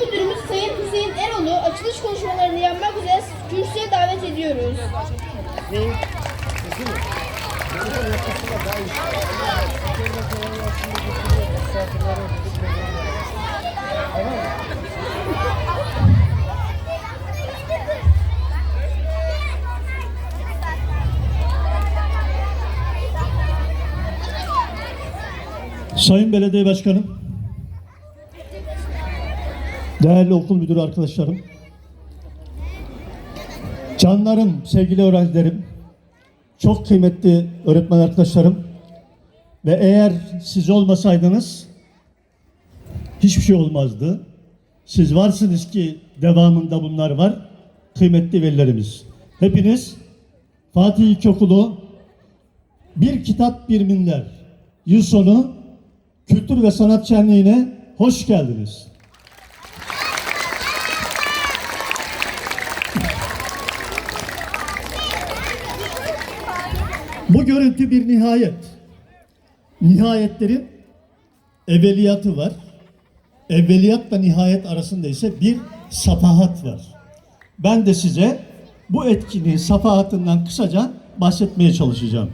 Müdürümüz Sayın Hüseyin Erol'u açılış konuşmalarını yapmak üzere kürsüye davet ediyoruz. Sayın Belediye Başkanım, değerli okul müdürü arkadaşlarım, canlarım, sevgili öğrencilerim, çok kıymetli öğretmen arkadaşlarım ve eğer siz olmasaydınız hiçbir şey olmazdı. Siz varsınız ki devamında bunlar var. Kıymetli velilerimiz. Hepiniz Fatih İlkokulu Bir Kitap Bir Minler yıl sonu Kültür ve Sanat Şenliği'ne hoş geldiniz. Görüntü bir nihayet. Nihayetlerin evveliyatı var. Evveliyatla nihayet arasında ise bir safahat var. Ben de size bu etkinliğin safahatından kısaca bahsetmeye çalışacağım.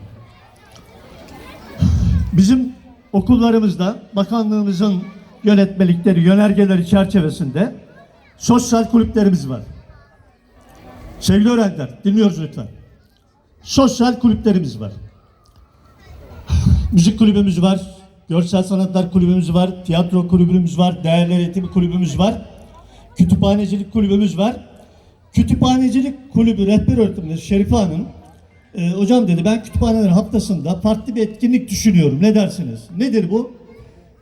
Bizim okullarımızda bakanlığımızın yönetmelikleri, yönergeleri çerçevesinde sosyal kulüplerimiz var. Sevgili öğrenciler, dinliyoruz lütfen. Sosyal kulüplerimiz var. Müzik kulübümüz var, görsel sanatlar kulübümüz var, tiyatro kulübümüz var, değerler eğitimi kulübümüz var, kütüphanecilik kulübümüz var. Kütüphanecilik kulübü rehber öğretmeni Şerife Hanım, e, hocam dedi ben kütüphaneler haftasında farklı bir etkinlik düşünüyorum. Ne dersiniz? Nedir bu?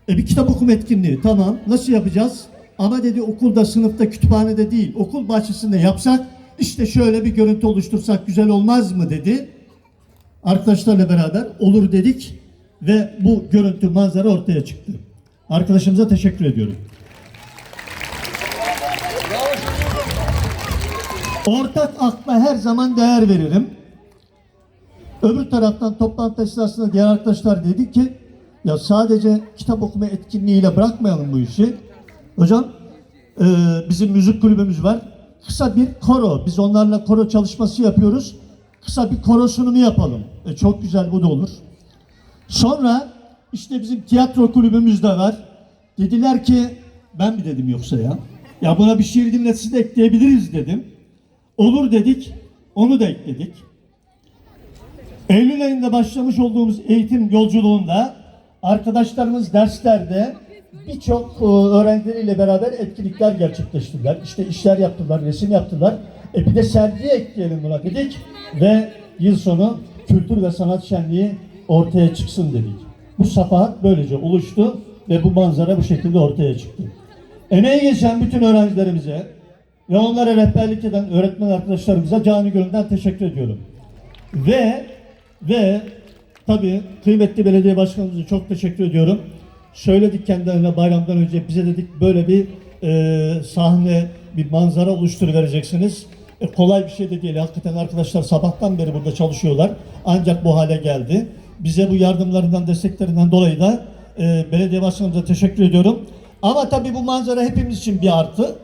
E, bir kitap okuma etkinliği. Tamam. Nasıl yapacağız? Ama dedi okulda, sınıfta, kütüphanede değil, okul bahçesinde yapsak işte şöyle bir görüntü oluştursak güzel olmaz mı dedi. Arkadaşlarla beraber olur dedik ve bu görüntü manzara ortaya çıktı. Arkadaşımıza teşekkür ediyorum. Ortak akla her zaman değer veririm. Öbür taraftan toplantı esnasında diğer arkadaşlar dedi ki ya sadece kitap okuma etkinliğiyle bırakmayalım bu işi. Hocam e, bizim müzik kulübümüz var. Kısa bir koro. Biz onlarla koro çalışması yapıyoruz. Kısa bir koro sunumu yapalım. E, çok güzel bu da olur. Sonra işte bizim tiyatro kulübümüz de var. Dediler ki ben mi dedim yoksa ya? Ya buna bir şiir dinletisi de ekleyebiliriz dedim. Olur dedik. Onu da ekledik. Eylül ayında başlamış olduğumuz eğitim yolculuğunda arkadaşlarımız derslerde birçok e, öğrencileriyle beraber etkinlikler gerçekleştirdiler. İşte işler yaptılar, resim yaptılar. E bir de sergi ekleyelim buna dedik ve yıl sonu kültür ve sanat şenliği ortaya çıksın dedik. Bu safahat böylece oluştu ve bu manzara bu şekilde ortaya çıktı. Emeği geçen bütün öğrencilerimize ve onlara rehberlik eden öğretmen arkadaşlarımıza canı gönülden teşekkür ediyorum. Ve ve tabii kıymetli belediye başkanımıza çok teşekkür ediyorum. Söyledik kendilerine bayramdan önce bize dedik böyle bir e, sahne, bir manzara oluşturuvereceksiniz. E, kolay bir şey de değil. Hakikaten arkadaşlar sabahtan beri burada çalışıyorlar. Ancak bu hale geldi. Bize bu yardımlarından, desteklerinden dolayı da e, belediye başkanımıza teşekkür ediyorum. Ama tabii bu manzara hepimiz için bir artı.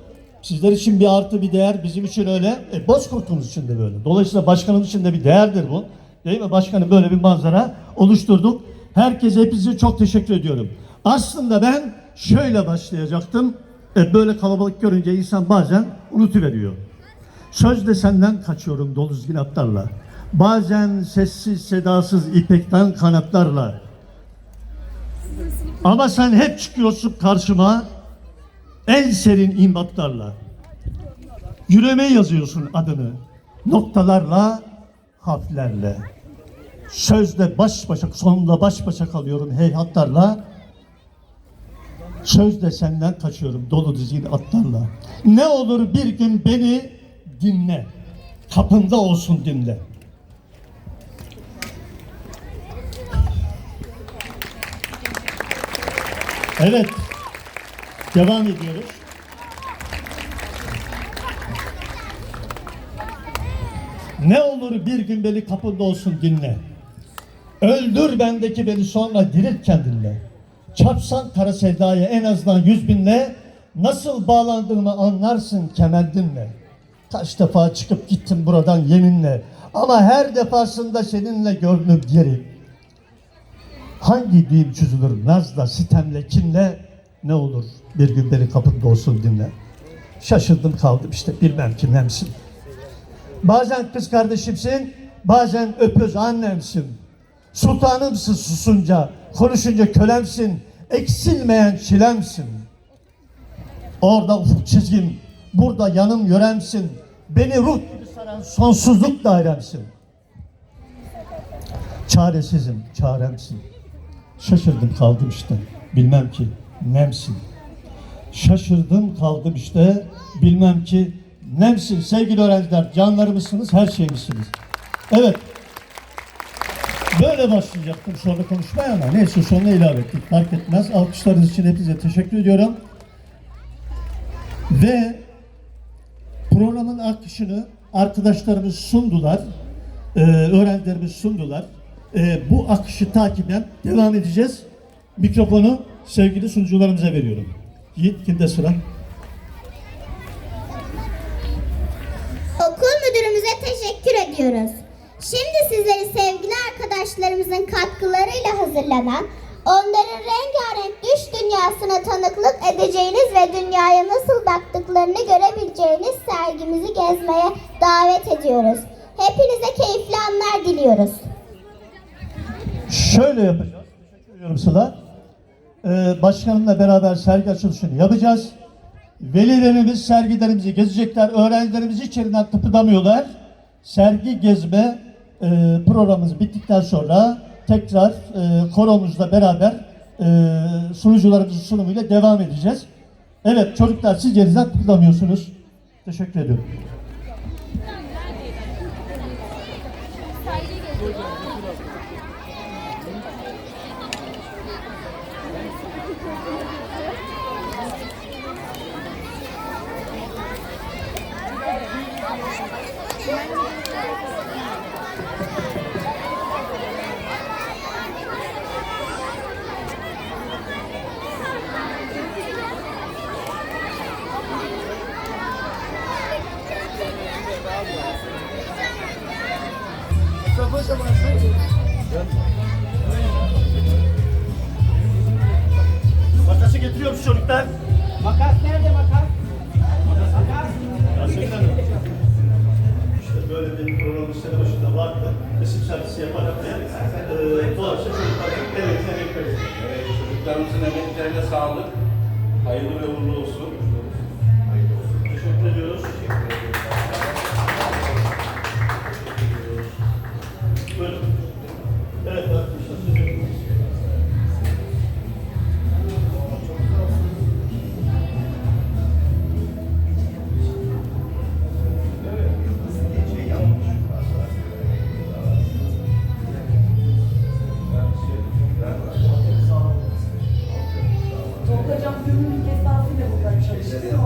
Sizler için bir artı bir değer, bizim için öyle. E, Bozkurt'umuz için de böyle. Dolayısıyla başkanımız için de bir değerdir bu. Değil mi? Başkanım böyle bir manzara oluşturduk. Herkese hepinize çok teşekkür ediyorum. Aslında ben şöyle başlayacaktım. E, böyle kalabalık görünce insan bazen unutuveriyor. Sözde senden kaçıyorum dolu atlarla. Bazen sessiz sedasız ipekten kanatlarla. Ama sen hep çıkıyorsun karşıma en serin imbatlarla. Yüreğime yazıyorsun adını noktalarla, harflerle. Sözde baş başa, sonunda baş başa kalıyorum heyhatlarla. Sözde senden kaçıyorum dolu dizgin atlarla. Ne olur bir gün beni dinle. Kapında olsun dinle. Evet. Devam ediyoruz. Ne olur bir gün beni kapında olsun dinle. Öldür bendeki beni sonra dirilt kendinle. Çarpsan kara sevdaya en azından yüz binle. Nasıl bağlandığımı anlarsın kemendinle. Kaç defa çıkıp gittim buradan yeminle. Ama her defasında seninle gördüm geri. Hangi düğüm çözülür nazla, sitemle, kinle? Ne olur bir gün beni kapında olsun dinle. Şaşırdım kaldım işte bilmem kimlemsin. Bazen kız kardeşimsin, bazen öpöz annemsin. Sultanımsın susunca, konuşunca kölemsin, eksilmeyen çilemsin. Orada ufuk çizgim, burada yanım yöremsin. Beni ruh gibi saran sonsuzluk dairemsin. Çaresizim, çaremsin. Şaşırdım kaldım işte, bilmem ki nemsin. Şaşırdım kaldım işte, bilmem ki nemsin. Sevgili öğrenciler, canlarımızsınız, her şeyimizsiniz. Evet, Böyle başlayacaktım sonra konuşmaya ama neyse sonuna ilave ettik. Fark etmez. Alkışlarınız için hepinize teşekkür ediyorum. Ve programın akışını arkadaşlarımız sundular. Ee, öğrencilerimiz sundular. Ee, bu akışı takiben devam edeceğiz. Mikrofonu sevgili sunucularımıza veriyorum. Yiğit kimde sıra? Okul müdürümüze teşekkür ediyoruz. Şimdi sizleri sevgili arkadaşlarımızın katkılarıyla hazırlanan, onların rengarenk düş dünyasına tanıklık edeceğiniz ve dünyaya nasıl baktıklarını görebileceğiniz sergimizi gezmeye davet ediyoruz. Hepinize keyifli anlar diliyoruz. Şöyle yapacağız. Teşekkür ediyorum Sıla. Ee, başkanımla beraber sergi açılışını yapacağız. Velilerimiz sergilerimizi gezecekler. Öğrencilerimiz içeriden kıpırdamıyorlar. Sergi gezme e, programımız bittikten sonra tekrar e, koromuzla beraber e, sunucularımızın sunumuyla devam edeceğiz. Evet çocuklar siz yerinizden kıpırdamıyorsunuz. Teşekkür ediyorum. Bir program sene başında vardı. Resim sergisi yaparak da e, dolayısıyla çocuklar evet emek veriyor. Evet, çocuklarımızın emeklerine sağlık. Hayırlı ve uğurlu olsun. Teşekkür ediyoruz. Buyurun. Tolgacam gönüllülük esasıyla burada çalıştı.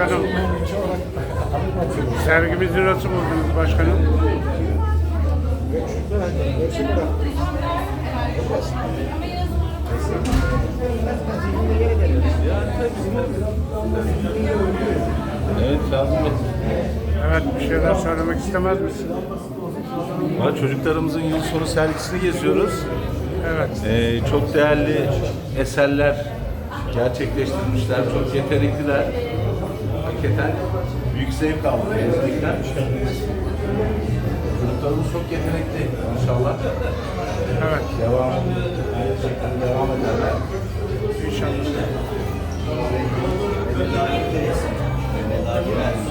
Başkanım. Sergimizi nasıl buldunuz başkanım? Evet Kazım Bey. Evet bir şeyler söylemek istemez misin? Valla Çocuklarımızın yıl sonu sergisini geziyoruz. Evet. Ee, çok değerli eserler gerçekleştirmişler. Çok yetenekliler. Hakikaten büyük zevk aldık gezdikten. Çocuklarımız çok yetenekli inşallah. Evet. Devam, şekilde devam ederler. İnşallah. Medar Güvenli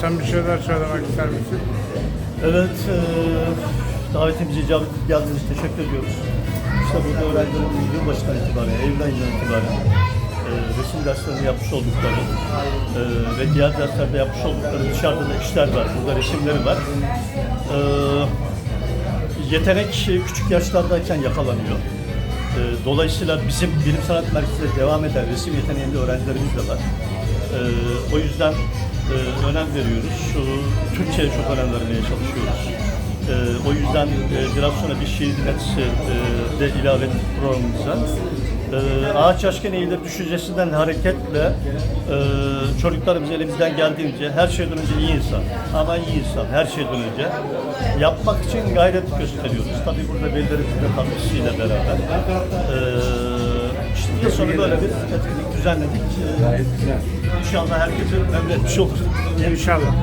sen bir şeyler söylemek ister misin? Evet, e, davetimize icabet geldiğiniz için teşekkür ediyoruz. İşte burada öğrencilerimiz yılbaşından itibaren, Eylül ayından itibaren e, resim derslerini yapmış oldukları e, ve diğer derslerde yapmış oldukları dışarıda da işler var, burada resimleri var. E, yetenek küçük yaşlardayken yakalanıyor. E, dolayısıyla bizim Bilim Sanat Merkezi'nde devam eden resim yeteneğinde öğrencilerimiz de var. E, o yüzden e, önem veriyoruz. Şu, Türkçe'ye çok önem vermeye çalışıyoruz. E, o yüzden e, biraz sonra bir şiir dinletisi e, de ilave ettik programımıza. e, ağaç yaşken eğilir düşüncesinden hareketle e, çocuklarımız elimizden geldiğince her şeyden önce iyi insan, ama iyi insan her şeyden önce yapmak için gayret gösteriyoruz. Tabii burada velilerimizin de katkısıyla beraber. E, işte sonu böyle bir etkinlik düzenledik. Gayet güzel. İnşallah herkese memnun etmiş olur. İnşallah.